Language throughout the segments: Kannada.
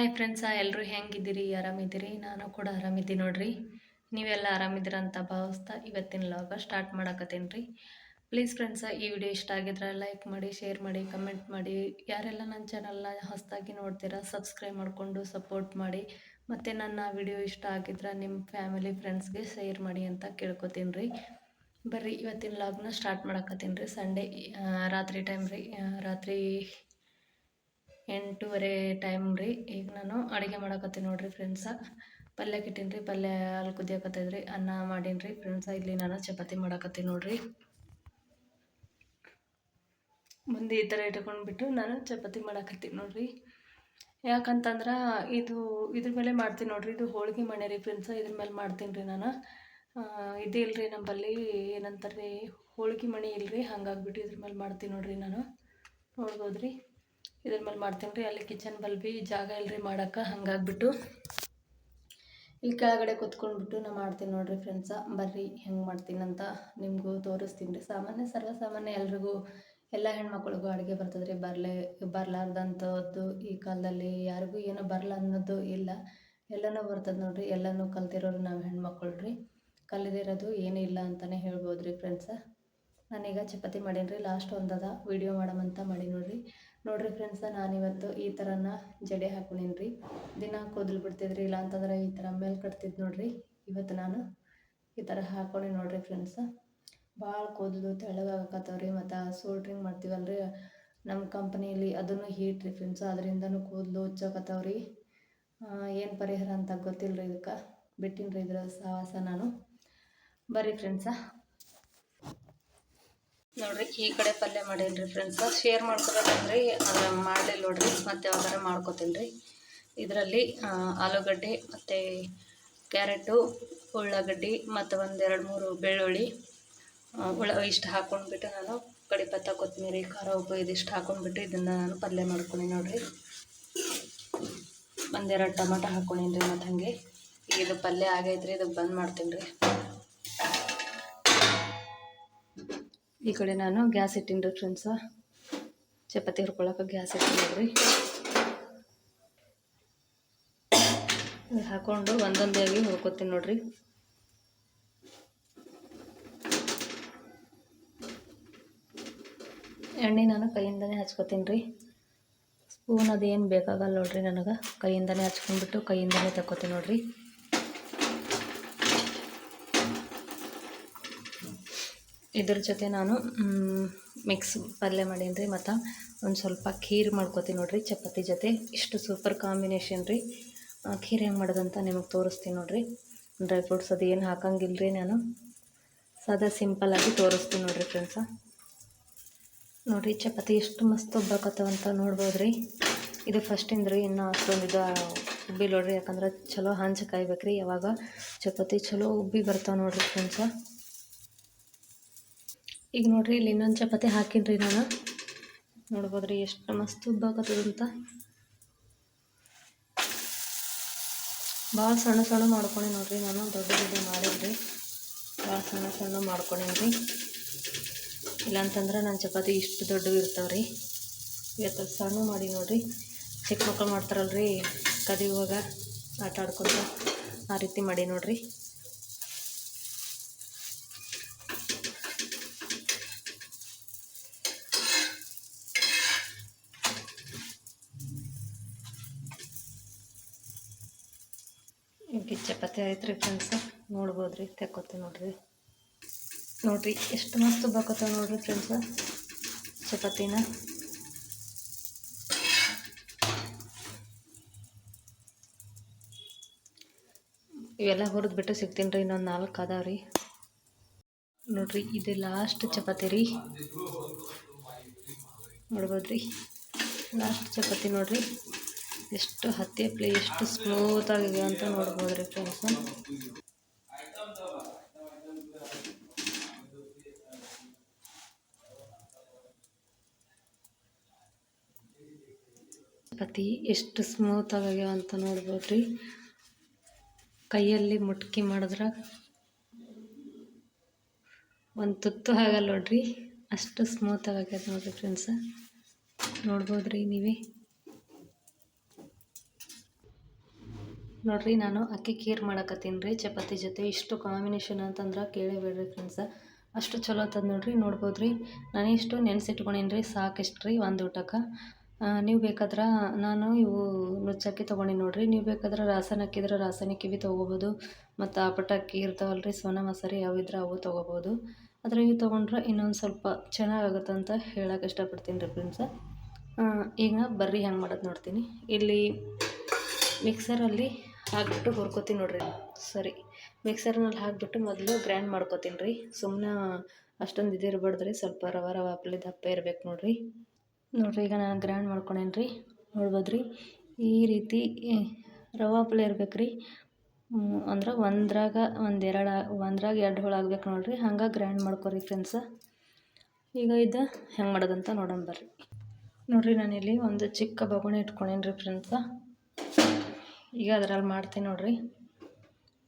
ಹಾಯ್ ಫ್ರೆಂಡ್ಸ ಎಲ್ಲರೂ ಹೆಂಗಿದ್ದೀರಿ? ಆರಾಮಿದ್ದೀರಿ? ನಾನು ಕೂಡ ಆರಾಮಿದ್ದೀನಿ ನೋಡ್ರಿ. ನೀವೆಲ್ಲ ಆರಾಮಿದ್ದೀರ ಅಂತ ಭಾವಿಸ್ತಾ ಇವತ್ತಿನ ಲಾಗ ಸ್ಟಾರ್ಟ್ ಮಾಡಕತ್ತೀನಿ ರೀ ಪ್ಲೀಸ್ ಫ್ರೆಂಡ್ಸ ಈ ವಿಡಿಯೋ ಇಷ್ಟ ಆಗಿದ್ರೆ ಲೈಕ್ ಮಾಡಿ ಶೇರ್ ಮಾಡಿ ಕಮೆಂಟ್ ಮಾಡಿ. ಯಾರೆಲ್ಲ ನನ್ನ ಚಾನಲ್ನ ಹೊಸದಾಗಿ ನೋಡ್ತೀರಾ ಸಬ್ಸ್ಕ್ರೈಬ್ ಮಾಡಿಕೊಂಡು ಸಪೋರ್ಟ್ ಮಾಡಿ. ಮತ್ತು ನನ್ನ ವಿಡಿಯೋ ಇಷ್ಟ ಆಗಿದ್ರೆ ನಿಮ್ಮ ಫ್ಯಾಮಿಲಿ ಫ್ರೆಂಡ್ಸ್ಗೆ ಶೇರ್ ಮಾಡಿ ಅಂತ ಕೇಳ್ಕೊತೀನಿ ರೀ ಬರ್ರಿ, ಇವತ್ತಿನ ಲಾಗ್ನ ಸ್ಟಾರ್ಟ್ ಮಾಡಕತ್ತೀನಿ ರೀ ಸಂಡೇ ರಾತ್ರಿ ಟೈಮ್ ರೀ ರಾತ್ರಿ ಎಂಟೂವರೆ ಟೈಮ್ ರೀ. ಈಗ ನಾನು ಅಡುಗೆ ಮಾಡಕತ್ತೀನಿ ನೋಡಿರಿ ಫ್ರೆಂಡ್ಸ ಪಲ್ಯ ಇಟ್ಟೀನಿ ರೀ ಪಲ್ಯ ಅಲ್ಲಿ ಕುದಿಯಕತ್ತೈತ್ರಿ ಅನ್ನ ಮಾಡೀನಿ ರೀ ಫ್ರೆಂಡ್ಸ ಇಲ್ಲಿ ನಾನು ಚಪಾತಿ ಮಾಡಕತ್ತೀನಿ ನೋಡಿರಿ. ಮುಂದೆ ಈ ಥರ ಇಟ್ಕೊಂಡ್ಬಿಟ್ಟು ನಾನು ಚಪಾತಿ ಮಾಡಕತ್ತೀನಿ ನೋಡಿರಿ. ಯಾಕಂತಂದ್ರೆ ಇದು, ಇದ್ರ ಮೇಲೆ ಮಾಡ್ತೀನಿ ನೋಡಿರಿ. ಇದು ಹೋಳಿಗೆ ಮಣೆ ರೀ ಫ್ರೆಂಡ್ಸ ಇದ್ರ ಮೇಲೆ ಮಾಡ್ತೀನಿ ರೀ ನಾನು. ಇದೇ ಇಲ್ರಿ ನಮ್ಮಲ್ಲಿ ಏನಂತಾರೆ ರೀ ಹೋಳಿಗೆ ಮಣಿ ಇಲ್ರಿ, ಹಂಗಾಗ್ಬಿಟ್ಟು ಇದ್ರ ಮೇಲೆ ಮಾಡ್ತೀನಿ ನೋಡಿರಿ ನಾನು. ನೋಡ್ಬೋದು ರೀ ಇದ್ರ ಮೇಲೆ ಮಾಡ್ತೀನಿ ರೀ. ಅಲ್ಲಿ ಕಿಚನ್ ಬಲ್ ಭೀ ಜಾಗ ಇಲ್ರಿ ಮಾಡೋಕೆ ಹಂಗಾಗ್ಬಿಟ್ಟು ಇಲ್ಲಿ ಕೆಳಗಡೆ ಕುತ್ಕೊಂಡ್ಬಿಟ್ಟು ನಾ ಮಾಡ್ತೀನಿ ನೋಡಿರಿ ಫ್ರೆಂಡ್ಸ ಬರ್ರಿ, ಹೆಂಗೆ ಮಾಡ್ತೀನಿ ಅಂತ ನಿಮಗೂ ತೋರಿಸ್ತೀನಿ ರೀ. ಸಾಮಾನ್ಯ ಸರ್ವಸಾಮಾನ್ಯ ಎಲ್ರಿಗೂ, ಎಲ್ಲ ಹೆಣ್ಮಕ್ಳಿಗೂ ಅಡುಗೆ ಬರ್ತದೆ ರೀ. ಬರಲೇ, ಬರಲಾರ್ದಂಥದ್ದು ಈ ಕಾಲದಲ್ಲಿ ಯಾರಿಗೂ ಏನೋ ಬರಲ್ಲ ಅನ್ನೋದು ಇಲ್ಲ. ಎಲ್ಲನೂ ಬರ್ತದೆ ನೋಡಿರಿ. ಎಲ್ಲನೂ ಕಲ್ತಿರೋರು ನಾವು ಹೆಣ್ಮಕ್ಳು ರೀ. ಕಲಿದಿರೋದು ಏನೂ ಇಲ್ಲ ಅಂತಲೇ ಹೇಳ್ಬೋದು ರೀ ಫ್ರೆಂಡ್ಸ ನಾನೀಗ ಚಪಾತಿ ಮಾಡೀನಿ ರೀ ಲಾಸ್ಟ್ ಒಂದದ. ವೀಡಿಯೋ ಮಾಡಮಂತ ಮಾಡಿ ನೋಡ್ರಿ. ನೋಡ್ರಿ ಫ್ರೆಂಡ್ಸ ನಾನಿವತ್ತು ಈ ಥರನ ಜಡೆ ಹಾಕೊಂಡೀನಿ ರೀ ದಿನ ಕೂದಲು ಬಿಡ್ತಿದ್ರಿ, ಇಲ್ಲ ಅಂತಂದ್ರೆ ಈ ಥರ ಮೇಲೆ ಕಟ್ತಿದ್ದು ನೋಡ್ರಿ. ಇವತ್ತು ನಾನು ಈ ಥರ ಹಾಕೊಂಡಿ ನೋಡ್ರಿ ಫ್ರೆಂಡ್ಸ ಭಾಳ ಕೂದಲು ತೆಳ್ಳಗಾಗತ್ತವ್ರಿ ಮತ್ತು ಸೋಲ್ಡ್ರಿಂಗ್ ಮಾಡ್ತೀವಲ್ಲ ರೀ ನಮ್ಮ ಕಂಪ್ನಿಯಲ್ಲಿ ಅದನ್ನು ಹೀಟ್ ರೀ ಫ್ರೆಂಡ್ಸ್ ಅದರಿಂದನೂ ಕೂದಲು ಉಚ್ಚಾಕತ್ತವ್ರಿ ಏನು ಪರಿಹಾರ ಅಂತ ಗೊತ್ತಿಲ್ಲ ರೀ ಇದಕ್ಕೆ. ಬಿಟ್ಟಿನ ರೀ ಇದ್ರ ಸಾಹಸ ನಾನು. ಬರ್ರಿ ಫ್ರೆಂಡ್ಸ ನೋಡ್ರಿ, ಈ ಕಡೆ ಪಲ್ಯ ಮಾಡೀನಿ ರೀ ಫ್ರೆಂಡ್ಸ್ ಶೇರ್ ಮಾಡ್ಕೊಬೇಕಂದ್ರಿ ಅದ್ರ ಮಾಡಲಿಲ್ಲ ನೋಡ್ರಿ. ಮತ್ತೆ ಯಾವ್ದಾರ ಮಾಡ್ಕೊತೀನಿ ರೀ ಇದರಲ್ಲಿ ಆಲೂಗಡ್ಡೆ ಮತ್ತು ಕ್ಯಾರೆಟು, ಉಳ್ಳಾಗಡ್ಡಿ ಮತ್ತು ಒಂದೆರಡು ಮೂರು ಬೆಳ್ಳುಳ್ಳಿ. ಉಳ್ಳ, ಇಷ್ಟು ಹಾಕ್ಕೊಂಡ್ಬಿಟ್ಟು ನಾನು ಕಡಿಪತ್ತ ಕೊತ್ತಂಬರಿ ಖಾರ, ಉಪ್ಪು ಇದಿಷ್ಟು ಹಾಕ್ಕೊಂಡ್ಬಿಟ್ಟು ಇದನ್ನು ನಾನು ಪಲ್ಯ ಮಾಡ್ಕೊಂಡಿ ನೋಡ್ರಿ. ಒಂದೆರಡು ಟೊಮೆಟೊ ಹಾಕ್ಕೊಂಡೀನಿ ರೀ ಮತ್ತು ಹಾಗೆ ಇದು ಪಲ್ಯ ಆಗೈತ್ರಿ ಇದಕ್ಕೆ ಬಂದ್ ಮಾಡ್ತೀನಿ ರೀ ಈ ಕಡೆ ನಾನು ಗ್ಯಾಸ್ ಇಟ್ಟಿನಿ ಫ್ರೆಂಡ್ಸ ಚಪಾತಿ ಹುರ್ಕೊಳಕ್ಕೆ ಗ್ಯಾಸ್ ಇಟ್ಟಿನಿ ಹಾಕೊಂಡು ಒಂದೊಂದೇ ಆಗಿ ಹುರ್ಕೋತೀನಿ ನೋಡ್ರಿ. ಎಣ್ಣೆ ನಾನು ಕೈಯಿಂದನೇ ಹಚ್ಕೋತೀನಿ ರೀ. ಸ್ಪೂನ್ ಅದೇನು ಬೇಕಾಗಲ್ಲ ನೋಡ್ರಿ ನನಗೆ. ಕೈಯಿಂದನೇ ಹಚ್ಕೊಂಡ್ಬಿಟ್ಟು ಕೈಯಿಂದನೇ ತಕ್ಕೋತೀನಿ ನೋಡ್ರಿ. ಇದ್ರ ಜೊತೆ ನಾನು ಮಿಕ್ಸ್ ಪಲ್ಯ ಮಾಡೀನಿ ರೀ, ಮತ್ತು ಒಂದು ಸ್ವಲ್ಪ ಖೀರ್ ಮಾಡ್ಕೊತೀನಿ ನೋಡಿರಿ, ಚಪಾತಿ ಜೊತೆ. ಇಷ್ಟು ಸೂಪರ್ ಕಾಂಬಿನೇಷನ್ ರೀ. ಖೀರ್ ಹೆಂಗೆ ಮಾಡೋದಂತ ನಿಮಗೆ ತೋರಿಸ್ತೀನಿ ನೋಡಿರಿ. ಡ್ರೈ ಫ್ರೂಟ್ಸ್ ಅದು ಏನು ಹಾಕಂಗಿಲ್ಲ ರೀ ನಾನು. ಸಾದಾ ಸಿಂಪಲ್ಲಾಗಿ ತೋರಿಸ್ತೀನಿ ನೋಡಿರಿ ಫ್ರೆಂಡ್ಸ ನೋಡಿರಿ, ಚಪಾತಿ ಎಷ್ಟು ಮಸ್ತ್ ಒಬ್ಬಾಕತ್ತವಂತ ನೋಡ್ಬೋದು ರೀ ಇದು ಫಸ್ಟಿಂದ ರೀ ಇನ್ನು ಅಷ್ಟೊಂದು ಇದು ಉಬ್ಬಿ ನೋಡಿರಿ, ಯಾಕಂದ್ರೆ ಚಲೋ ಹಂಚ್ ಕಾಯ್ಬೇಕು ರೀ ಯಾವಾಗ ಚಪಾತಿ ಚಲೋ ಉಬ್ಬಿ ಬರ್ತಾವೆ ನೋಡಿರಿ ಫ್ರೆಂಡ್ಸ ಈಗ ನೋಡ್ರಿ, ಇಲ್ಲಿ ಇನ್ನೊಂದು ಚಪಾತಿ ಹಾಕಿನ್ರಿ ನಾನು. ನೋಡ್ಬೋದ್ರಿ ಎಷ್ಟು ಮಸ್ತ್ ಉಬ್ಬಾಕತ್ತದಂತ ಭಾಳ ಸಣ್ಣ ಸಣ್ಣ ಮಾಡ್ಕೊಂಡೆ ನೋಡ್ರಿ ನಾನು, ದೊಡ್ಡ ದೊಡ್ಡ ಮಾಡಿದ್ರಿ. ಭಾಳ ಸಣ್ಣ ಸಣ್ಣ ಮಾಡ್ಕೊಂಡೀನಿ ರೀ ಇಲ್ಲಾಂತಂದ್ರೆ ನನ್ನ ಚಪಾತಿ ಇಷ್ಟು ದೊಡ್ಡವು ಇರ್ತಾವ್ರಿ. ಇವತ್ತು ಸಣ್ಣ ಮಾಡಿ ನೋಡ್ರಿ. ಚಿಕ್ಕ ಮಕ್ಕಳು ಮಾಡ್ತಾರಲ್ರಿ ಕದಿಯುವಾಗ ಆಟ ಆಡ್ಕೊಂಡು ಆ ರೀತಿ ಮಾಡಿ ನೋಡ್ರಿ. ಈಗ ಚಪಾತಿ ಆಯ್ತು ರೀ ಫ್ರೆಂಡ್ಸ್ ನೋಡ್ಬೋದು ರೀ ತೆಕ್ಕೋತೆ ನೋಡ್ರಿ. ನೋಡ್ರಿ, ಎಷ್ಟು ಮಸ್ತ್ ಬಾಕತ್ತಾವ ನೋಡ್ರಿ ಫ್ರೆಂಡ್ಸ್ ಚಪಾತಿನ. ಇವೆಲ್ಲ ಹುರಿದು ಬಿಟ್ಟು ಸಿಗ್ತೀನಿ ರೀ, ಇನ್ನೊಂದು ನಾಲ್ಕು ಅದಾವ ರೀ. ನೋಡ್ರಿ, ಇದು ಲಾಸ್ಟ್ ಚಪಾತಿ ರೀ. ನೋಡ್ಬೋದು ರೀ ಲಾಸ್ಟ್ ಚಪಾತಿ ನೋಡ್ರಿ. ಎಷ್ಟು ಹತ್ತಿ ಪ್ಲೇ ಎಷ್ಟು ಸ್ಮೂತ್ ಆಗಿದೆ ಅಂತ ನೋಡ್ಬೋದು ರೀ ಫ್ರೆಂಡ್ಸ ಚಪಾತಿ ಎಷ್ಟು ಸ್ಮೂತ್ ಆಗ್ಯಾವ ಅಂತ ನೋಡ್ಬೋದು ರೀ ಕೈಯಲ್ಲಿ ಮುಟ್ಕಿ ಮಾಡಿದ್ರೆ ಒಂದು ತುತ್ತು ಆಗಲ್ಲ ನೋಡ್ರಿ. ಅಷ್ಟು ಸ್ಮೂತ್ ಆಗ್ಯದ ನೋಡ್ರಿ ಫ್ರೆಂಡ್ಸ ನೋಡ್ಬೋದು ರೀ ನೀವೇ? ನೋಡ್ರಿ, ನಾನು ಅಕ್ಕಿ ಖೀರ್ ಮಾಡಕತ್ತೀನಿ ರೀ, ಚಪಾತಿ ಜೊತೆ. ಇಷ್ಟು ಕಾಂಬಿನೇಷನ್ ಅಂತಂದ್ರೆ ಕೇಳೇಬೇಡ್ರಿ ಫ್ರೆಂಡ್ಸ ಅಷ್ಟು ಚಲೋ ಅಂತದ್ ನೋಡ್ರಿ, ನೋಡ್ಬೋದು ರೀ. ನಾನು ಇಷ್ಟು ನೆನೆಸಿಟ್ಕೊಂಡೀನಿ ರೀ, ಸಾಕಿಷ್ಟು ರೀ ಒಂದು ಊಟಕ್ಕೆ. ನೀವು ಬೇಕಾದ್ರೆ ನಾನು ಇವು ನುಚ್ಚಕ್ಕಿ ತೊಗೊಂಡೀನಿ ನೋಡ್ರಿ. ನೀವು ಬೇಕಾದ್ರೆ ರಾಸನ ಹಾಕಿದ್ರೆ ರಾಸಾಯನಿಕ ಭೀ ತೊಗೋಬೋದು ಮತ್ತು ಆಪಟ ಅಕ್ಕಿ ಇರ್ತಾವಲ್ಲ ರೀ, ಸೋನಾ ಮಸಾರಿ ಯಾವಿದ್ರೆ ಅವು ತೊಗೋಬೋದು ಆದರೆ ಇವು ತೊಗೊಂಡ್ರೆ ಇನ್ನೊಂದು ಸ್ವಲ್ಪ ಚೆನ್ನಾಗಾಗುತ್ತೆ ಅಂತ ಹೇಳಕ್ಕೆ ಇಷ್ಟಪಡ್ತೀನಿ ರೀ ಫ್ರೆಂಡ್ಸ ಈಗ ಬರ್ರಿ ಹೆಂಗೆ ಮಾಡೋದು ನೋಡ್ತೀನಿ. ಇಲ್ಲಿ ಮಿಕ್ಸರಲ್ಲಿ ಹಾಕ್ಬಿಟ್ಟು ಹುರ್ಕೋತೀನಿ ನೋಡ್ರಿ. ಸರಿ, ಮಿಕ್ಸರ್ನಲ್ಲಿ ಹಾಕಿಬಿಟ್ಟು ಮೊದಲು ಗ್ರೈಂಡ್ ಮಾಡ್ಕೊತೀನಿ ರೀ. ಸುಮ್ಮನೆ ಅಷ್ಟೊಂದು ಇದಿರ್ಬಾರ್ದು ರೀ, ಸ್ವಲ್ಪ ರವ ರವ ಹಪ್ಪಲಿ ದಪ್ಪ ಇರ್ಬೇಕು ನೋಡಿರಿ. ನೋಡಿರಿ, ಈಗ ನಾನು ಗ್ರ್ಯಾಂಡ್ ಮಾಡ್ಕೊಂಡೇನಿ ರೀ. ನೋಡ್ಬೋದು ರೀ ಈ ರೀತಿ ರವೆ ಅಪ್ಲೆ ಇರ್ಬೇಕು ರೀ. ಅಂದ್ರೆ ಒಂದ್ರಾಗ ಒಂದು ಎರಡು, ಒಂದ್ರಾಗ ಎರಡು ಹೋಳು ಆಗ್ಬೇಕು ನೋಡಿರಿ. ಹಂಗೆ ಗ್ರೈಂಡ್ ಮಾಡ್ಕೊರಿ ಫ್ರೆಂಡ್ಸ. ಈಗ ಇದು ಹೆಂಗೆ ಮಾಡೋದಂತ ನೋಡೋಣ ಬರ್ರಿ. ನೋಡಿರಿ, ನಾನಿಲ್ಲಿ ಒಂದು ಚಿಕ್ಕ ಬಗುಣಿ ಇಟ್ಕೊಂಡೇನಿ ರೀ ಫ್ರೆಂಡ್ಸ. ಈಗ ಅದ್ರಲ್ಲಿ ಮಾಡ್ತೀನಿ ನೋಡಿರಿ.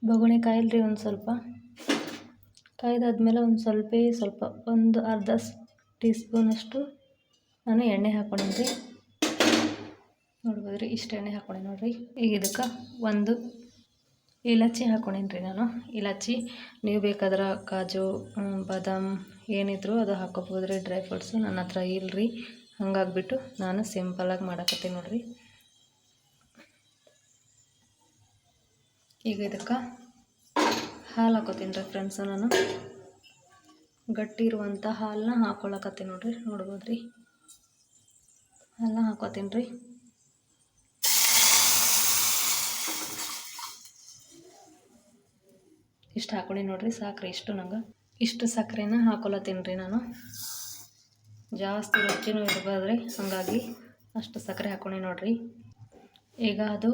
ಕಾಯಿಲ್ ಕಾಯಿಲ್ರಿ ಒಂದು ಸ್ವಲ್ಪ. ಕಾಯ್ದಾದ್ಮೇಲೆ ಒಂದು ಸ್ವಲ್ಪ ಸ್ವಲ್ಪ, ಒಂದು ಅರ್ಧ ಟೀ ಸ್ಪೂನಷ್ಟು ನಾನು ಎಣ್ಣೆ ಹಾಕ್ಕೊಂಡೀನಿ ನೋಡ್ಬೋದು ರೀ ಇಷ್ಟು ಎಣ್ಣೆ ಹಾಕ್ಕೊಂಡೆ ನೋಡಿರಿ. ಈಗ ಇದಕ್ಕೆ ಒಂದು ಇಲಾಚಿ ಹಾಕ್ಕೊಂಡೇನಿ ರೀ ನಾನು. ಇಲಾಚಿ ನೀವು ಬೇಕಾದ್ರೆ ಕಾಜು ಬಾದಾಮ್ ಏನಿದ್ರು ಅದು ಹಾಕೋಬೋದು ರೀ ಡ್ರೈ ಫ್ರೂಟ್ಸು ನನ್ನ ಹತ್ರ ಇಲ್ಲರಿ ಹಂಗಾಗ್ಬಿಟ್ಟು ನಾನು ಸಿಂಪಲಾಗಿ ಮಾಡಕತ್ತೀನಿ ನೋಡಿರಿ. ಈಗ ಇದಕ್ಕೆ ಹಾಲು ಹಾಕೋತೀನಿ ರೀ ಫ್ರೆಂಡ್ಸ ನಾನು. ಗಟ್ಟಿ ಇರುವಂಥ ಹಾಲನ್ನ ಹಾಕೊಳಕತ್ತೀನಿ ನೋಡಿರಿ ನೋಡ್ಬೋದು ರೀ ಹಾಲನ್ನ ಹಾಕೋತೀನಿ ರೀ. ಇಷ್ಟು ಹಾಕೊಳ್ಳಿ ನೋಡಿರಿ, ಸಾಕ್ರಿ ಇಷ್ಟು ನಂಗೆ. ಇಷ್ಟು ಸಕ್ಕರೆನ ಹಾಕೊಳತ್ತೀನಿ ರೀ ನಾನು. ಜಾಸ್ತಿ ರುಚಿನೂ ಇರಬಾರ್ದ್ರಿ ಹಾಗಾಗಿ ಅಷ್ಟು ಸಕ್ಕರೆ ಹಾಕೊಂಡಿ ನೋಡಿರಿ. ಈಗ ಅದು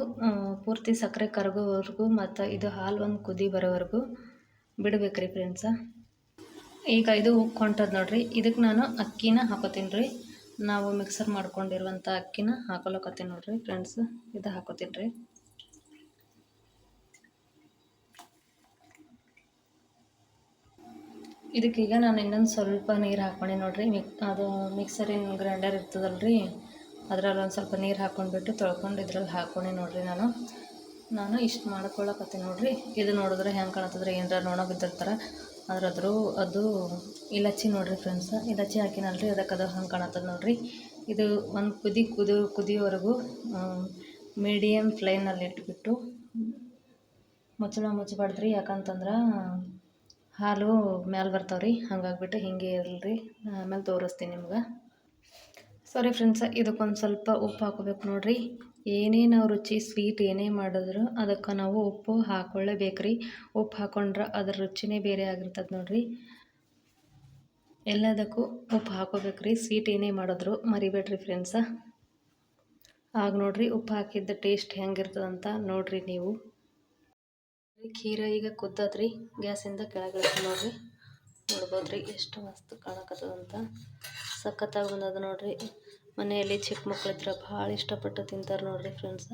ಪೂರ್ತಿ ಸಕ್ಕರೆ ಕರಗೋವರೆಗೂ ಮತ್ತು ಇದು ಹಾಲು ಒಂದು ಕುದಿ ಬರೋವರೆಗೂ ಬಿಡ್ಬೇಕು ರೀ ಫ್ರೆಂಡ್ಸ ಈಗ ಇದು ಉಕ್ಕೊಂಟದ ನೋಡಿರಿ ಇದಕ್ಕೆ ನಾನು ಅಕ್ಕಿನ ಹಾಕೋತೀನಿ ರೀ. ನಾವು ಮಿಕ್ಸರ್ ಮಾಡ್ಕೊಂಡಿರುವಂಥ ಅಕ್ಕಿನ ಹಾಕೊಳಕತ್ತೀನಿ ನೋಡಿರಿ ಫ್ರೆಂಡ್ಸ್ ಇದು ಹಾಕೋತೀನಿ ರೀ. ಇದಕ್ಕೀಗ ನಾನು ಇನ್ನೊಂದು ಸ್ವಲ್ಪ ನೀರು ಹಾಕ್ಕೊಂಡೆ ನೋಡಿರಿ, ಮಿಕ್, ಅದು ಮಿಕ್ಸರಿನ ಗ್ರೈಂಡರ್ ಇರ್ತದಲ್ಲ ರೀ ಅದ್ರಲ್ಲಿ ಒಂದು ಸ್ವಲ್ಪ ನೀರು ಹಾಕ್ಕೊಂಡ್ಬಿಟ್ಟು ತೊಳ್ಕೊಂಡು ಇದ್ರಲ್ಲಿ ಹಾಕ್ಕೊಂಡೆ ನೋಡಿರಿ ನಾನು. ನಾನು ಇಷ್ಟು ಮಾಡ್ಕೊಳಕತ್ತೀನಿ ನೋಡಿರಿ. ಇದು ನೋಡಿದ್ರೆ ಹೆಂಗೆ ಕಾಣತ್ತದ್ರೆ? ಏನರ ನೋಣ ಬಿದ್ದಿರ್ತಾರೆ. ಆದ್ರೆ ಅದ್ರ ಅದು ಇಲಚ್ಚಿ ನೋಡಿರಿ ಫ್ರೆಂಡ್ಸ್ ಇಲಚ್ಚಿ ಹಾಕಿನಲ್ರಿ ಅದಕ್ಕೆ ಅದು ಹಂಗೆ ಕಾಣತ್ತದ ನೋಡಿರಿ. ಇದು ಒಂದು ಕುದಿ ಕುದಿ ಕುದಿಯೋವರೆಗೂ ಮೀಡಿಯಮ್ ಫ್ಲೇಮ್ನಲ್ಲಿ ಇಟ್ಬಿಟ್ಟು ಮುಚ್ಚಳ ಮುಚ್ಚಬಾರ್ದ್ರಿ. ಯಾಕಂತಂದ್ರೆ ಹಾಲು ಮ್ಯಾಲೆ ಬರ್ತಾವ್ರಿ. ಹಂಗಾಗ್ಬಿಟ್ಟು ಹಿಂಗೆ ಇರಲಿ ಆಮೇಲೆ ತೋರಿಸ್ತೀನಿ ನಿಮ್ಗೆ. ಸಾರಿ ಫ್ರೆಂಡ್ಸ ಇದಕ್ಕೊಂದು ಸ್ವಲ್ಪ ಉಪ್ಪು ಹಾಕೋಬೇಕು ನೋಡಿರಿ. ಏನೇ ರುಚಿ ಸ್ವೀಟ್ ಏನೇ ಮಾಡಿದ್ರು ಅದಕ್ಕೆ ನಾವು ಉಪ್ಪು ಹಾಕ್ಕೊಳ್ಳೇಬೇಕು ರೀ ಉಪ್ಪು ಹಾಕೊಂಡ್ರೆ ಅದ್ರ ರುಚಿನೇ ಬೇರೆ ಆಗಿರ್ತದೆ ನೋಡಿರಿ. ಎಲ್ಲದಕ್ಕೂ ಉಪ್ಪು ಹಾಕೋಬೇಕು ರೀ ಸ್ವೀಟ್ ಏನೇ ಮಾಡಿದ್ರು ಮರಿಬೇಡ್ರಿ ಫ್ರೆಂಡ್ಸ ಆಗ ನೋಡಿರಿ ಉಪ್ಪು ಹಾಕಿದ್ದ ಟೇಸ್ಟ್ ಹೆಂಗಿರ್ತದಂತ ನೋಡಿರಿ ನೀವು. ಖೀರ ಈಗ ಕುದ್ದದ್ರಿ. ಗ್ಯಾಸಿಂದ ಕೆಳಗೆ ನೋಡಿರಿ. ನೋಡ್ಬೋದು ರೀ ಎಷ್ಟು ಮಸ್ತ್ ಕಾಣಕತ್ತದ ಅಂತ. ಸಖತ್ತಾಗಿ ಬಂದದ ನೋಡ್ರಿ. ಮನೆಯಲ್ಲಿ ಚಿಕ್ಕ ಮಕ್ಳಿದ್ರೆ ಭಾಳ ಇಷ್ಟಪಟ್ಟು ತಿಂತಾರೆ ನೋಡ್ರಿ ಫ್ರೆಂಡ್ಸ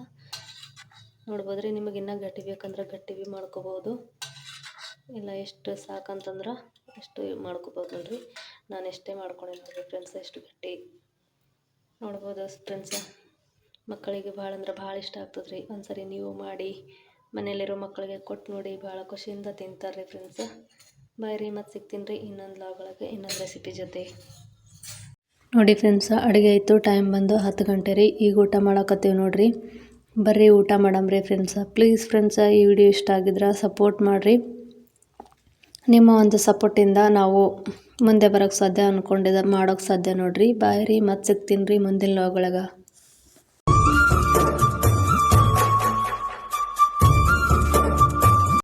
ನೋಡ್ಬೋದು ರೀ ನಿಮಗೆ ಇನ್ನೂ ಗಟ್ಟಿ ಬೇಕಂದ್ರೆ ಗಟ್ಟಿ ಭೀ ಮಾಡ್ಕೋಬೋದು. ಇಲ್ಲ ಎಷ್ಟು ಸಾಕಂತಂದ್ರೆ ಎಷ್ಟು ಮಾಡ್ಕೋಬೋದು ನೋಡ್ರಿ. ನಾನು ಎಷ್ಟೇ ಮಾಡ್ಕೊಂಡೆ ನೋಡ್ರಿ ಫ್ರೆಂಡ್ಸ್ ಎಷ್ಟು ಗಟ್ಟಿ ನೋಡ್ಬೋದು ಫ್ರೆಂಡ್ಸ ಮಕ್ಕಳಿಗೆ ಭಾಳ ಅಂದ್ರೆ ಭಾಳ ಇಷ್ಟ ಆಗ್ತದೆ ರೀ ಒಂದ್ಸರಿ ನೀವು ಮಾಡಿ ಮನೆಯಲ್ಲಿರೋ ಮಕ್ಕಳಿಗೆ ಕೊಟ್ಟು ನೋಡಿ ಭಾಳ ಖುಷಿಯಿಂದ ತಿಂತಾರೆ ರೀ ಫ್ರೆಂಡ್ಸ ಬಾಯ್ ರೀ ಮತ್ತು ಸಿಗ್ತೀನಿ ರೀ ಇನ್ನೊಂದು ಲಾಗ್ ಒಳಗೆ, ಇನ್ನೊಂದು ರೆಸಿಪಿ ಜೊತೆ. ನೋಡಿ ಫ್ರೆಂಡ್ಸ ಅಡುಗೆ ಆಯಿತು ಟೈಮ್ ಬಂದು ಹತ್ತು ಗಂಟೆ ರೀ. ಈಗ ಊಟ ಮಾಡಕತ್ತೀವಿ ನೋಡಿರಿ. ಬರ್ರಿ ಊಟ ಮಾಡಮ್ರಿ ಫ್ರೆಂಡ್ಸ ಪ್ಲೀಸ್ ಫ್ರೆಂಡ್ಸ ಈ ವಿಡಿಯೋ ಇಷ್ಟ ಆಗಿದ್ರೆ ಸಪೋರ್ಟ್ ಮಾಡಿರಿ. ನಿಮ್ಮ ಒಂದು ಸಪೋರ್ಟಿಂದ ನಾವು ಮುಂದೆ ಬರೋಕ್ಕೆ ಸಾಧ್ಯ ಅಂದ್ಕೊಂಡಿದ್ದ ಮಾಡೋಕ್ಕೆ ಸಾಧ್ಯ ನೋಡಿರಿ. ಬಾಯ್ ರೀ, ಮತ್ತು ಸಿಗ್ತೀನಿ ರೀ ಮುಂದಿನ ಲಾಗ್ ಒಳಗೆ.